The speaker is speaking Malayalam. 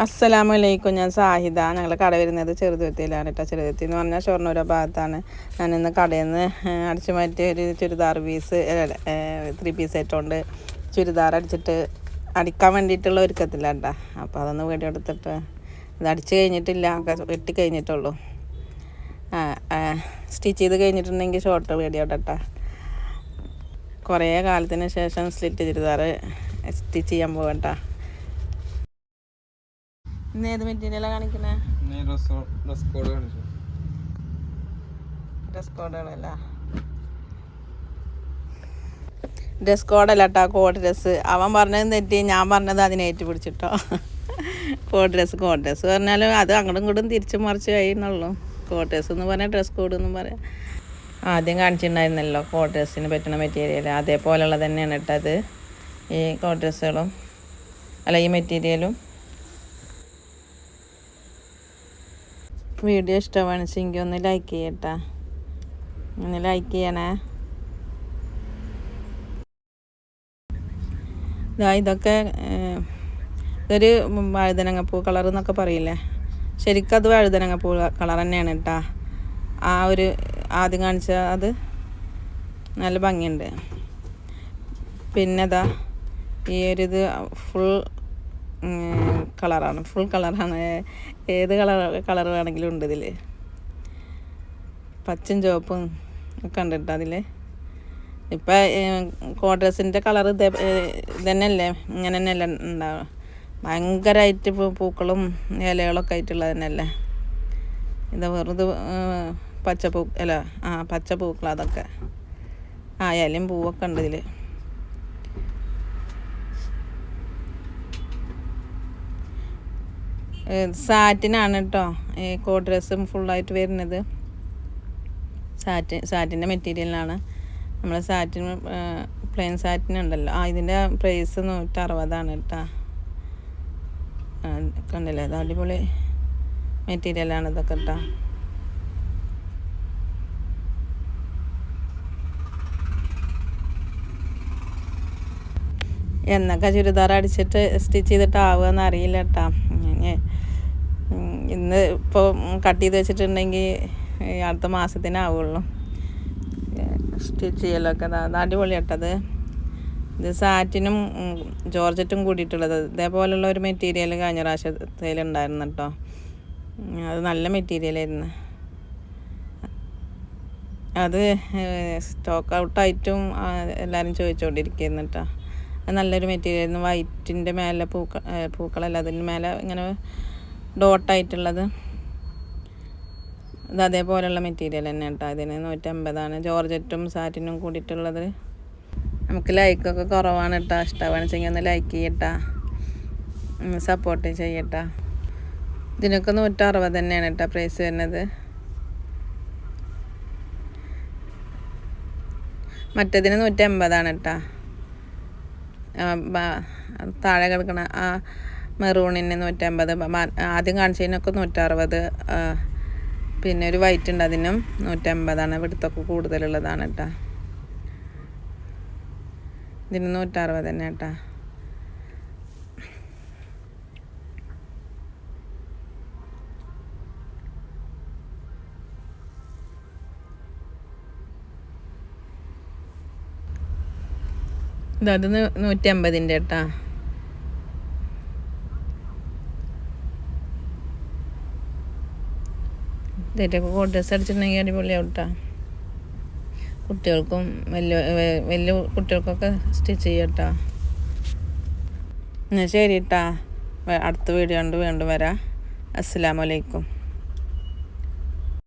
അസ്സലാമലൈക്കും ഞാൻ സാഹിദ. ഞങ്ങൾ കട വരുന്നത് ചെറുതുരുത്തിയിലാണ് കേട്ടോ ചെറുതുരുത്തി എന്ന് പറഞ്ഞാൽ ഷൊർണൂര ഭാഗത്താണ്. ഞാൻ ഇന്ന് കടയിൽ നിന്ന് അടിച്ചു മാറ്റി ഒരു ചുരിദാർ പീസ് ത്രീ പീസ് ആയിട്ടുണ്ട് ചുരിദാർ അടിച്ചിട്ട് അടിക്കാൻ വേണ്ടിയിട്ടുള്ള ഒരുക്കത്തില്ല കേട്ടോ അപ്പോൾ അതൊന്ന് വീഡിയോ എടുത്തിട്ട് ഇത് അടിച്ച് കഴിഞ്ഞിട്ടില്ല വെട്ടി കഴിഞ്ഞിട്ടുള്ളൂ. സ്റ്റിച്ച് ചെയ്ത് കഴിഞ്ഞിട്ടുണ്ടെങ്കിൽ ഷോർട്ട് വീഡിയോ കുറേ കാലത്തിന് ശേഷം സ്ലിറ്റ് ചുരിദാർ സ്റ്റിച്ച് ചെയ്യാൻ പോകട്ടോ ഇന്ന് ഏത് മെറ്റീരിയലാണ് കാണിക്കുന്നത് ഡ്രസ് കോഡ് കാണിച്ചു. ഡ്രസ് കോഡുകളല്ല? ഡ്രസ് കോഡല്ല കേട്ടോ കോഡ് ഡ്രസ്സ്. അവൻ പറഞ്ഞത് തെറ്റി ഞാൻ പറഞ്ഞത് അതിനെ ഏറ്റു പിടിച്ചിട്ടോ കോഡ് ഡ്രസ്സ് കോഡ് ഡ്രസ്സ് പറഞ്ഞാലും അത് അങ്ങോട്ടും ഇങ്ങോട്ടും തിരിച്ചു മറിച്ച് കഴിയുന്നുള്ളൂ. കോഡ് ഡ്രസ്സ് എന്ന് പറഞ്ഞാൽ ഡ്രസ് കോഡ് എന്ന് പറയാം. ആദ്യം കാണിച്ചിട്ടുണ്ടായിരുന്നല്ലോ കോഡ് ഡ്രസ്സിന് പറ്റുന്ന മെറ്റീരിയൽ അതേപോലെയുള്ള തന്നെയാണ് ഇട്ടത്. ഈ കോഡ് ഡ്രസ്സുകളും അല്ല ഈ മെറ്റീരിയലും വീഡിയോ ഇഷ്ടമാണെച്ചെങ്കിൽ ഒന്ന് ലൈക്ക് ചെയ്യട്ടാ. ഒന്ന് ലൈക്ക് ചെയ്യണേ. ഇതാ ഇതൊക്കെ ഇതൊരു വഴുതനങ്ങപ്പൂ കളർ എന്നൊക്കെ പറയില്ലേ? ശരിക്കും അത് വഴുതനങ്ങപ്പൂ കളർ തന്നെയാണ് കേട്ടാ ആ ഒരു ആദ്യം കാണിച്ച അത് നല്ല ഭംഗിയുണ്ട്. പിന്നെ ഇതാ ഈ ഒരു ഇത് ഫുൾ കളറാണ്. ഫുൾ കളറാണ് ഏത് കളർ കളർ വേണമെങ്കിലും ഉണ്ട് ഇതിൽ പച്ചും ചുവപ്പും ഒക്കെ ഉണ്ട് കേട്ടോ അതിൽ ഇപ്പം കോട്ടേഴ്സിന്റെ കളർ ഇതേ ഇതന്നെയല്ലേ? ഇങ്ങനെ തന്നെയല്ലേ ഉണ്ടാവുക ഭയങ്കരമായിട്ട് പൂക്കളും ഇലകളൊക്കെ ആയിട്ടുള്ളത് തന്നെയല്ലേ? ഇത് വെറുതെ പച്ചപ്പൂ അല്ല ആ പച്ച പൂക്കൾ അതൊക്കെ. ആ ഇലയും പൂവൊക്കെ ഉണ്ട് ഇതിൽ സാറ്റിനാണ് കേട്ടോ ഈ കോട്ട് ഡ്രസ്സും ഫുള്ളായിട്ട് വരുന്നത്. സാറ്റ് സാറ്റിന്റെ മെറ്റീരിയലാണ് നമ്മൾ സാറ്റിൻ പ്ലെയിൻ സാറ്റിനുണ്ടല്ലോ ആ ഇതിന്റെ പ്രൈസ് നൂറ്ററുപതാണ് കേട്ടോ കണ്ടല്ലേ? അത് അടിപൊളി മെറ്റീരിയലാണ് ഇതൊക്കെ കേട്ടോ എന്നൊക്കെ ചുരിദാർ അടിച്ചിട്ട് സ്റ്റിച്ച് ചെയ്തിട്ട് എന്നറിയില്ല കേട്ടോ ഇന്ന് ഇപ്പോൾ കട്ട് ചെയ്ത് വെച്ചിട്ടുണ്ടെങ്കിൽ അടുത്ത മാസത്തിനാവുള്ളൂ സ്റ്റിച്ച് ചെയ്യലൊക്കെ അടിപൊളി കേട്ടത് ഇത് സാറ്റിനും ജോർജറ്റും കൂടിയിട്ടുള്ളത്. ഇതേപോലുള്ള ഒരു മെറ്റീരിയൽ കഴിഞ്ഞ പ്രാവശ്യത്തിലുണ്ടായിരുന്നു കേട്ടോ അത് നല്ല മെറ്റീരിയലായിരുന്നു അത് സ്റ്റോക്ക് ഔട്ടായിട്ടും എല്ലാവരും ചോദിച്ചുകൊണ്ടിരിക്കുന്നു കേട്ടോ അത് നല്ലൊരു മെറ്റീരിയൽ ആയിരുന്നു. വൈറ്റിന്റെ മേലെ പൂക്ക പൂക്കളല്ല അതിന്റെ മേലെ ഇങ്ങനെ ഡോട്ടായിട്ടുള്ളത്. ഇത് അതേപോലെയുള്ള മെറ്റീരിയൽ തന്നെ കേട്ടോ. ഇതിന് നൂറ്റമ്പതാണ്. ജോർജറ്റും സാറ്റിനും കൂടിയിട്ടുള്ളത്. നമുക്ക് ലൈക്കൊക്കെ കുറവാണ് കേട്ടോ. ഇഷ്ടമാണെന്ന് വെച്ചെങ്കിൽ ഒന്ന് ലൈക്ക് ചെയ്യട്ടാ. സപ്പോർട്ട് ചെയ്യട്ടാ. ഇതിനൊക്കെ നൂറ്ററുപത് തന്നെയാണ് കേട്ടോ പ്രൈസ് വരുന്നത്. മറ്റേതിന് നൂറ്റി എൺപതാണ് കേട്ടോ താഴെ കിടക്കണ ആ മെറൂണിന് നൂറ്റമ്പത് ആദ്യം കാണിച്ചതിനൊക്കെ നൂറ്ററുപത് പിന്നെ ഒരു വൈറ്റ് ഉണ്ട് അതിനും നൂറ്റമ്പതാണ് ഇവിടുത്തൊക്കെ കൂടുതലുള്ളതാണ് കേട്ടോ ഇതിന് നൂറ്ററുപത് തന്നെ കേട്ടോ ഇതത് നൂറ്റി അമ്പതിന്റെ കേട്ടാ ഇതേറ്റൊക്കെ കോട്ട് ഡ്രസ് അടിച്ചിട്ടുണ്ടെങ്കിൽ അടിപൊളിയാവും കേട്ടോ കുട്ടികൾക്കും വലിയ വലിയ കുട്ടികൾക്കൊക്കെ സ്റ്റിച്ച് ചെയ്യട്ടാ. എന്നാൽ ശരി കേട്ടാ അടുത്ത വീഡിയോ കൊണ്ട് വീണ്ടും വരാം. അസ്സലാമലൈക്കും